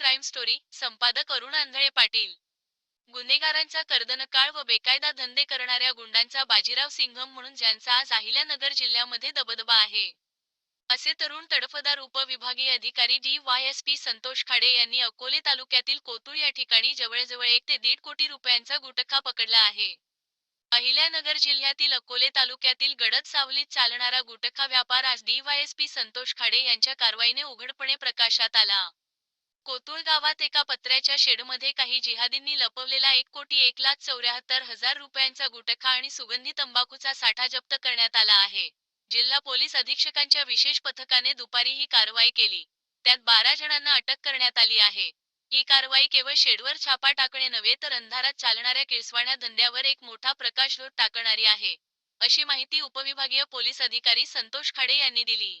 Crime story संपादक अरुण आंधळे पाटील. गुन्हेगारांचा कर्दनकाळ व बेकायदा धंदे करणाऱ्या गुंडांचा बाजीराव सिंघम म्हणून ज्यांचा आज अहिल्यानगर जिल्ह्यामध्ये दबदबा आहे. असे तरुण तडफदार उपविभागीय अधिकारी D Y S P Santosh Khade यांनी अकोले तालुक्यातील कोतुळ या ठिकाणी जवळजवळ एक ते दीड कोटी रुपयांचा गुटखा पकडला आहे. अहिल्यानगर जिल्ह्यातील अकोले तालुक्यातील गडद सावलीत चालणारा गुटखा व्यापार आज D Y S P Santosh Khade यांच्या कारवाईने उघडपणे प्रकाशात आला. कोतुळ गावात एका पत्र्याच्या शेडमध्ये काही जिहादींनी लपवलेला एक कोटी एक लाख चौऱ्याहत्तर हजार रुपयांचा गुटखा आणि सुगंधी तंबाखूचा साठा जप्त करण्यात आला आहे. जिल्हा पोलीस अधीक्षकांच्या विशेष पथकाने दुपारी ही कारवाई केली. त्यात बारा जणांना अटक करण्यात आली आहे. ही कारवाई केवळ शेडवर छापा टाकणे नव्हे तर अंधारात चालणाऱ्या किळसवाण्या धंद्यावर एक मोठा प्रकाशझोत टाकणारी आहे. अशी माहिती उपविभागीय पोलीस अधिकारी संतोष खाडे यांनी दिली.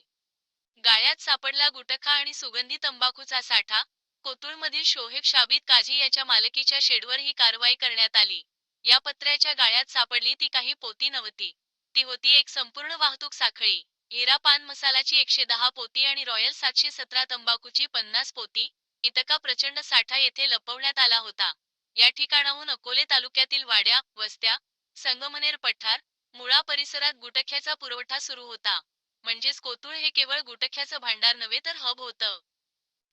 गाळ्यात सापडला गुटखा आणि सुगंधी तंबाखूचा साठा कोतुळमधील शोहेब शाबित काझी याच्या मालकीच्या शेडवर ही कारवाई करण्यात आली. या पत्र्याच्या गाळ्यात सापडली ती काही पोती नव्हती. ती होती एक संपूर्ण वाहतूक साखळी. हिरा पान मसालाची एकशे दहा पोती आणि रॉयल सातशे सतरा तंबाखूची पन्नास पोती इतका प्रचंड साठा येथे लपवण्यात आला होता. या ठिकाणाहून अकोले तालुक्यातील वाड्या वस्त्या संगमनेर पठार मुळा परिसरात गुटख्याचा पुरवठा सुरू होता. म्हणजेच कोतुळ हे केवळ गुटख्याचं भांडार नव्हे तर हब होतं.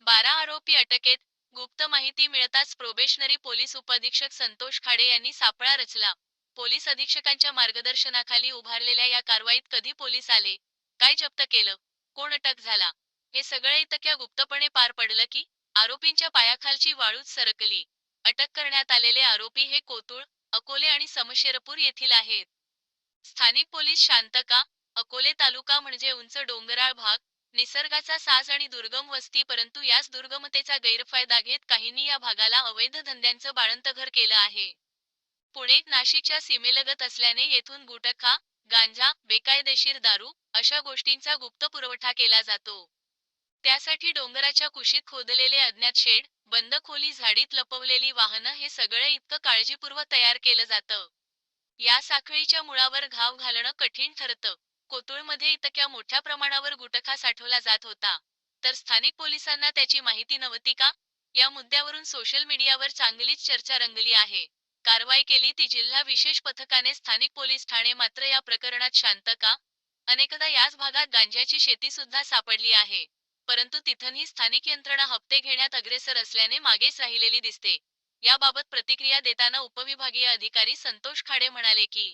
बारा आरोपी अटकेत. गुप्त माहिती मिळताच प्रोबेशनरी पोलीस उपअधीक्षक संतोष खाडे यांनी सापळा रचला. पोलीस अधीक्षकांच्या मार्गदर्शनाखाली उभारलेल्या या कारवाईत कधी पोलीस आले? काय जप्त केलं? कोण अटक झाला? हे सगळे इतक्या गुप्तपणे पार पडलं की आरोपींच्या पायाखालची वाळूच सरकली. अटक करण्यात आलेले आरोपी हे कोतुळ अकोले आणि समशेरपूर येथील आहेत. स्थानिक पोलीस शांतका अकोले तालुका म्हणजे उंच डोंगराळ भाग. निसर्गाचा साज आणि दुर्गम वस्ती परंतु याच दुर्गमतेचा गैरफायदा घेत काहींनी या भागाला अवैध धंद्यांचं बाळंतघर केलं आहे. पुणे नाशिकच्या सीमेलगत असल्याने येथून गुटखा गांजा बेकायदेशीर दारू अशा गोष्टींचा गुप्त पुरवठा केला जातो. त्यासाठी डोंगराच्या कुशीत खोदलेले अज्ञात शेड बंद खोली झाडीत लपवलेली वाहनं हे सगळं इतकं काळजीपूर्वक तयार केलं जातं. या साखळीच्या मुळावर घाव घालणं कठीण ठरतं. कोतुळमध्ये इतक्या मोठ्या प्रमाणावर गुटखा साठवला जात होता. तर स्थानिक पोलिसांना त्याची माहिती नव्हती का? या मुद्द्यावरून सोशल मीडियावर चांगलीच चर्चा रंगली आहे. कारवाई केली ती जिल्हा विशेष पथकाने स्थानिक पोलीस ठाणे मात्र या प्रकरणात शांत का? अनेकदा याच भागात गांज्याची शेती सुद्धा सापडली आहे. परंतु तिथंही स्थानिक यंत्रणा हप्ते घेण्यात अग्रेसर असल्याने मागेच राहिलेली दिसते. याबाबत प्रतिक्रिया देताना उपविभागीय अधिकारी संतोष खाडे म्हणाले की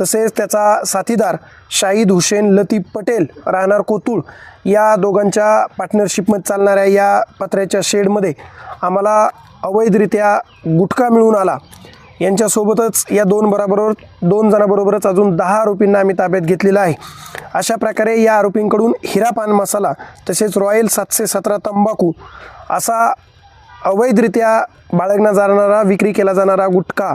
तसेच त्याचा साथीदार शाहीद हुसेन लतीफ पटेल राहणार कोतुळ या दोघांच्या पार्टनरशिपमध्ये चालणाऱ्या या पत्र्याच्या शेडमध्ये आम्हाला अवैधरित्या गुटखा मिळून आला. यांच्यासोबतच या दोन बराबरोबर दोन जणांबरोबरच अजून दहा आरोपींना आम्ही ताब्यात घेतलेला आहे. अशा प्रकारे या आरोपींकडून हिरा पान मसाला तसेच रॉयल सातशे सतरा तंबाखू असा अवैधरित्या बाळगला जाणारा विक्री केला जाणारा गुटखा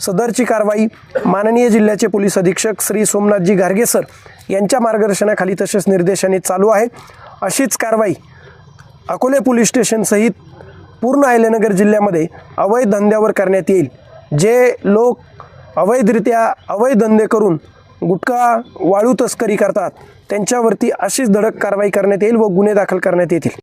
सदरची कारवाई माननीय जिल्ह्याचे पोलीस अधीक्षक श्री सोमनाथजी गार्गे सर यांच्या मार्गदर्शनाखाली तसेच निर्देशाने चालू आहे. अशीच कारवाई अकोले पोलीस स्टेशनसहित पूर्ण अहिल्यानगर जिल्ह्यामध्ये अवैध धंद्यावर करण्यात येईल. जे लोक अवैधरित्या अवैध धंदे करून गुटखा वाळू तस्करी करतात त्यांच्यावरती अशीच धडक कारवाई करण्यात येईल व गुन्हे दाखल करण्यात येतील.